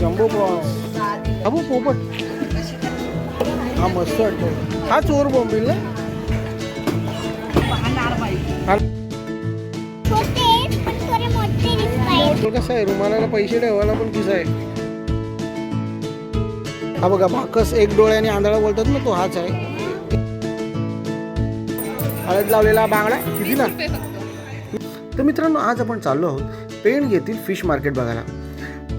Jumbo हा बघ पोपट. हा मस्त वाटतो हा चोर बॉम्बिल ना? हा. छोटे पण थोडे मोठे दिसतायत. तो कसा आहे? रुमालाला पैसे ठेवायला पण किसा आहे? हा बघा भाकस एक डोळ्याने आंधळा बोलतात ना तो हाच आहे. हळद लावलेला बांगडा. कितीला तर मित्रांनो आज आपण चाललो आहोत पेण येथील फिश मार्केट बघायला.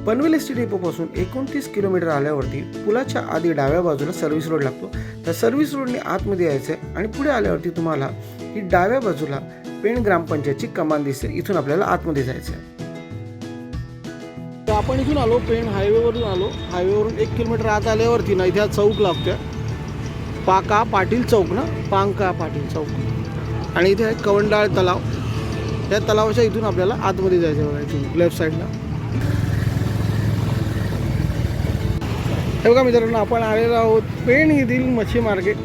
पनवेल एस टी डेपोपासून एकोणतीस किलोमीटर आल्यावरती पुलाच्या आधी डाव्या बाजूला सर्व्हिस रोड लागतो. त्या सर्व्हिस रोडने आतमध्ये यायचं आहे आणि पुढे आल्यावरती तुम्हाला ही डाव्या बाजूला पेण ग्रामपंचायतची कमान दिसते. इथून आपल्याला आतमध्ये जायचं आहे तर आपण इथून आलो पेण हायवेवरून आलो. हायवेवरून एक किलोमीटर आत आल्यावरती ना इथे हा चौक लागतोय. पाका पाटील चौक ना? पांका पाटील चौक. आणि इथे आहे कवंडाळ तलाव. त्या तलावाच्या इथून आपल्याला आतमध्ये जायचं बघा इथून लेफ्ट साईडला हे बघा मित्रांनो आपण आलेलो आहोत पेण येथील मच्छी मार्केट.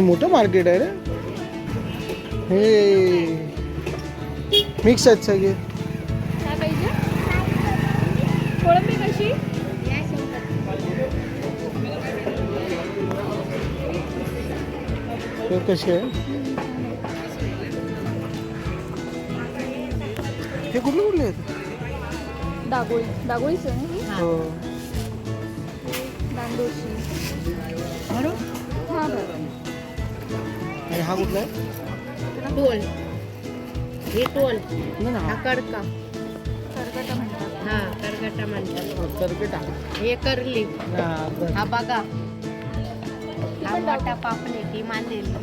हे मोठं मार्केट आहे रे. हे. मिक्स आहेत सगळे. काय पाहिजे? कोळंबी कशी? हे कसे आहे? हे कुठले कुठले आहेत? दागोळी. दागोळीच आहे ही? हो. दांडोशी. हा बरं आणि हा कुठला आहे? टोल. हे टोल. नाही ना. हा हा कडका. हा म्हणतात. हे करली. हा. हा बघा. हा मोठा पापलेट ही मांदेल.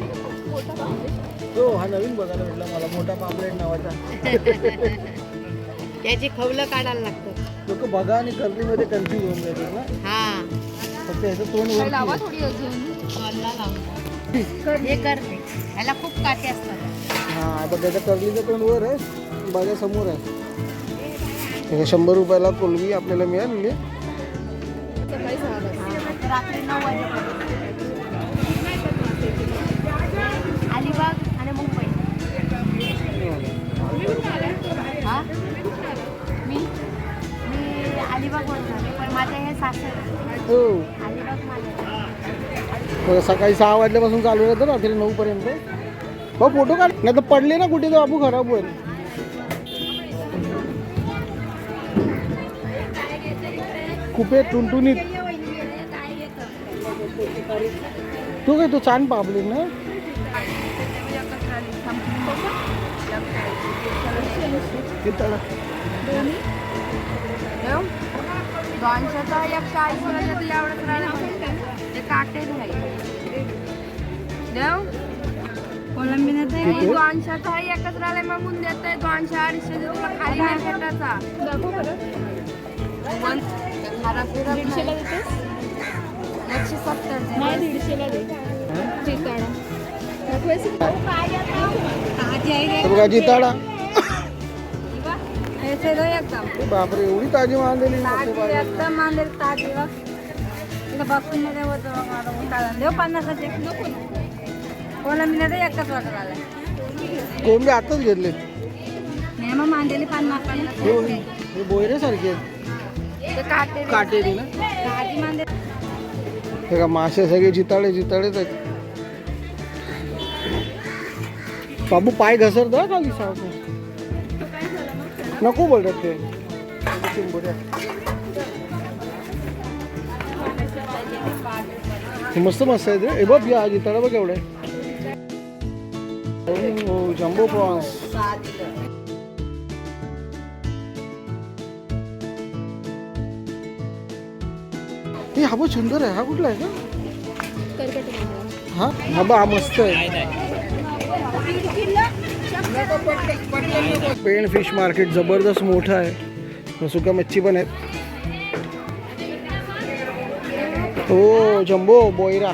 हो हा नवीन बघायला भेटला मला मोठा पापलेट नावाचा. त्याची खवलं काढायला लागतं. लोक बघा आणि कर्लीमध्ये कन्फ्यूज होऊन जातात ना. हा. फक्त ह्याचं तोंड थोडी अजून. हे करते ह्याला खूप काटे असतात आहे. हा आता त्याच्या कर्लीचं तोंड वर आहे समोर आहे हे शंभर रुपयाला कोलबी आपल्याला मिळालेली आहे. वाजता रात्री नऊ वाजेपर्यंत बघा, सकाळी सहा वाजल्यापासून चालू राहतं रात्री नऊपर्यंत पर्यंत. हो, फोटो काढ. नाही तर पडले ना कुठे तर बाबू खराब होईल. कुपे टुनटुनीत. तू काय तू छान पापली ना? किती एक चाळीस एवढंच राहिलं. दोनशेचा एकच मागून दोनशे अडीचशे तुला खाली नाही भेटायचा पण खराब फिरत नाही. एकशे सत्तर दे. ताजी आहे रे. तर बघा जिताडा. ऐसे दो एकदम बापरे एवढी ताजी मारलेली ताजी एकदम मांदेल ताजी बघ बसून नाही देवत मला उतारा देव पन्नासाचे एकच कोंबडे आताच घेतले. नाही मग मांदेली पन्नास पन्नास हे हे बोयरे सारखे ते काटे काटेरी ना. हे का मासे सगळे जिताडे जिताडेच आहेत. बाबू पाय घसरतो हा खाली सारखं. नको बोलतात ते. चिंबोऱ्या. मस्त मस्त आहे ते हे बघ या जिताडा बघ एवढे हो जम्बो प्रॉन्स हे हा बघ सुंदर आहे. हा कुठला आहे का? हा? हा बा हा मस्त आहे. पेण फिश मार्केट जबरदस्त मोठं आहे. सुका मच्छी पण आहेत. हो जम्बो बोयरा.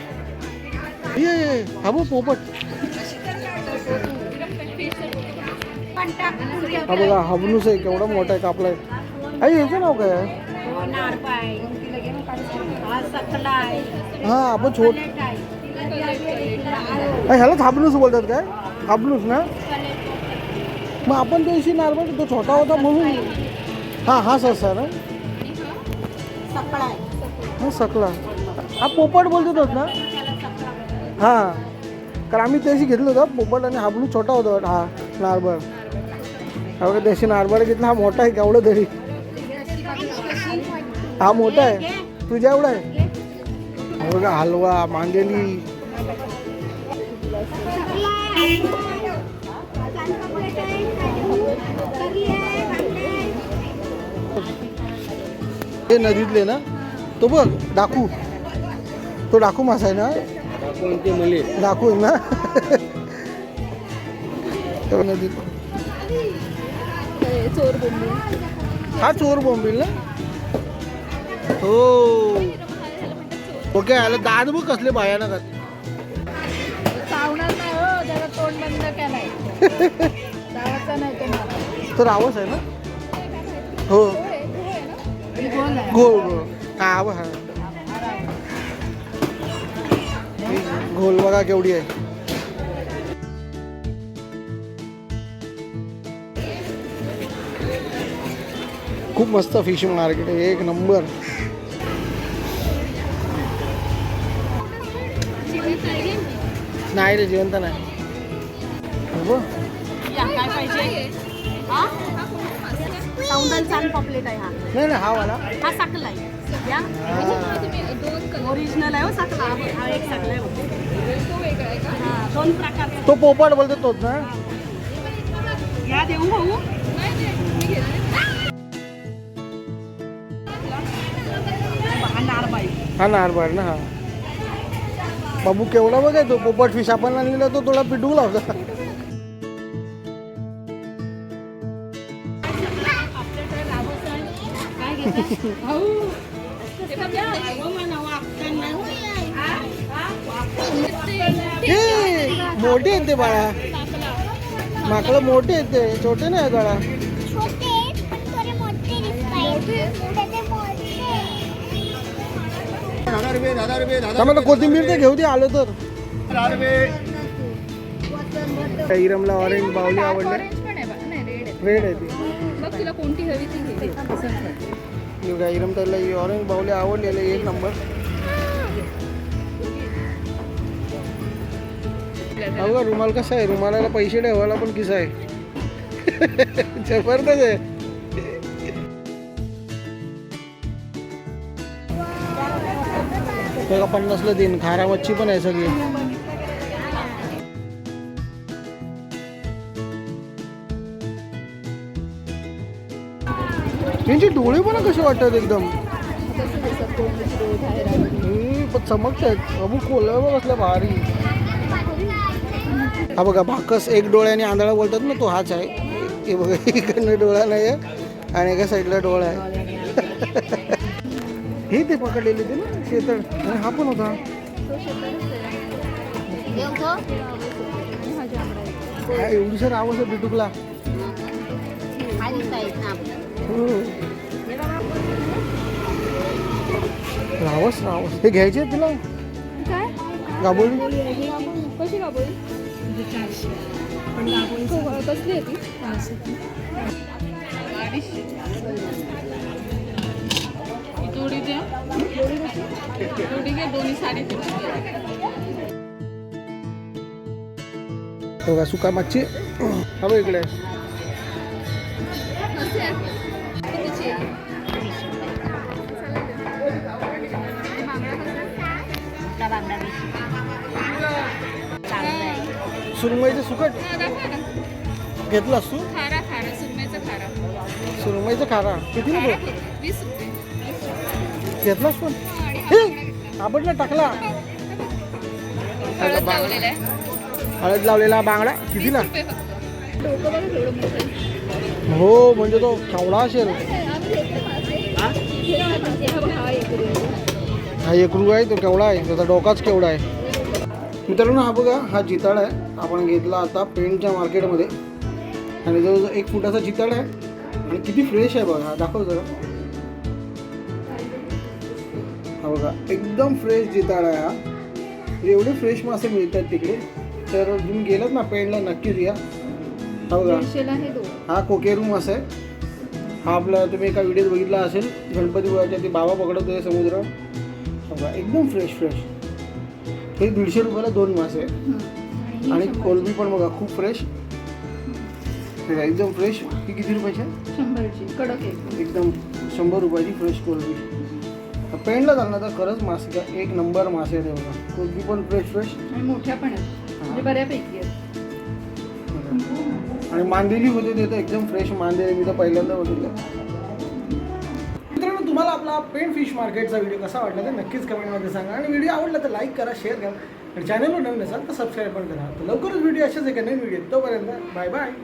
ये ये, पोपट. हा बघा हाबनूस आहे केवढा मोठा आहे कापलाय आई याचं नाव काय आहे? हा आपण छोट आई, ह्यालाच हाबनूस बोलतात काय? हाबनूस ना? मग आपण त्या दिवशी नारबट तो छोटा होता म्हणून? हा हा ससा ना? हा सकला हा पोपट बोलतात ना? हा. कारण आम्ही त्याशी घेतलं होतं पोपट आणि हाबलू छोटा होता हा नारबळ हा देशी त्याशी घेतला हा मोठा आहे केवढं तरी हा मोठा आहे. तुझ्या एवढा आहे? बघा हलवा मांदेली हे नदीतले ना? तो बघ डाकू. तो डाकू मासा आहे ना? डाकू आहे ना? तो नदीत हा चोर बोंबील ना? हो. ओके आलं. दाद बघ कसले भयानक हो त्याला तोंड बंद केलाय. चावायचा नाही तो मला तो रावस आहे ना? हो. गोल आहे घोळ घोळ हा आव हा घोल बघा केवढी आहे. खूप मस्त फिश मार्केट आहे. एक नंबर नाही रे जिवंत नाही. हो? पॉपलेट आहे हा. नाही नाही हा वाला. हा आहे. ओरिजिनल आहे एक आहे. दोन तो पोपट बोलतो तोच ना? या देऊ भाऊ. हा नारबार ना हा. बाबू केवढा बघाय तो पोपट फिश आपण आणलेला तो थोडा पिटू लावता बघा, मोठे आहेत ते बाळा. माकडं मोठे आहेत ते छोटे नाही बाळा. त्यामध्ये कोथिंबीर ते घेऊ दे आलो तर. इरमला ऑरेंज बावली आवडले. रेड आहे ती. तुला कोणती हवी ती घे. हे इरम त्याला ही ऑरेंज बावली आवडलेले एक नंबर. बघा रुमाल कसा आहे? रुमालाला पैसे ठेवायला पण किसा आहे. जबरदस्त आहे. बघा पन्नासला देईन? खारा मच्छी पण आहे सगळी. त्यांचे डोळे पण कसे वाटतात एकदम? हम्म, चमकत आहेत अबू कोलावर बसल्या भारी. हा बघा भाकस एक डोळ्याने आंधळा बोलतात ना तो हाच आहे. हे बघा इकडनं डोळा नाही आहे आणि एका साईडला डोळा आहे. हे ते पकडलेले ते ना शेतळ. आणि हा पण होता. काय एवढी सर आवाज आहे बिटुकला? हो. रावस रावस. हे घ्यायचे तुला? काय? गाबोळी कशी गाबोळी कसली आहे ती जोडी द्या. जोडी घ्या दोन्ही साडी बघा सुका मच्छी? हा बघ इकडे. सुरमईचं सुकट? घेतलास तू? खारा खारा. सुरमईचं खारा. किती रुपये? घेतलास पण आपण ना टाकला. हळद लावलेलं बांगडा. कितीला? थोडं मोठं हो म्हणजे तो केवढा असेल. हा एक रुपया आहे तो केवढा आहे? त्याचा डोकाच केवढा आहे? मित्रांनो हा बघा हा जिताड आहे. आपण घेतला आता पेंटच्या मार्केटमध्ये. आणि जवळजवळ एक फुटाचा चितळ आहे. आणि किती फ्रेश आहे बघा हा दाखव जरा. हा बघा एकदम फ्रेश जिताळ आहे हा. एवढे फ्रेश मासे मिळतात तिकडे. तर तुम्ही गेलात ना पेणला नक्कीच या. हा बघा. हा कोकेरू मासा आहे. हा आपला तुम्ही एका व्हिडिओत बघितला असेल गणपतीपुळ्याच्या ते बाबा पकडत होते समुद्र बघा एकदम फ्रेश फ्रेश हे दीडशे रुपयाला दोन मासे आणि कोलबी पण बघा खूप फ्रेश एकदम फ्रेश ही किती रुपयाची एकदम शंभर रुपयाची फ्रेश कोलबी. पेंडला चालणार तर खरंच मासे का एक नंबर मासे आहे बघा. कोलबी पण फ्रेश फ्रेश आणि मोठ्या पण आहेत. म्हणजे बऱ्यापैकी आहेत. आणि मांदेली होते ते तर एकदम फ्रेश मांदेली मी तर पहिल्यांदा बघितलं. मित्रांनो तुम्हाला आपला पेन फिश मार्केटचा व्हिडिओ कसा वाटला तर नक्कीच कमेंटमध्ये सांगा. आणि व्हिडिओ आवडला तर लाईक करा शेअर करा. आणि चॅनलवर नवीन असाल तर सबस्क्राईब पण करा. तर लवकरच व्हिडिओ अशाच एका नवीन व्हिडिओ तोपर्यंत बाय बाय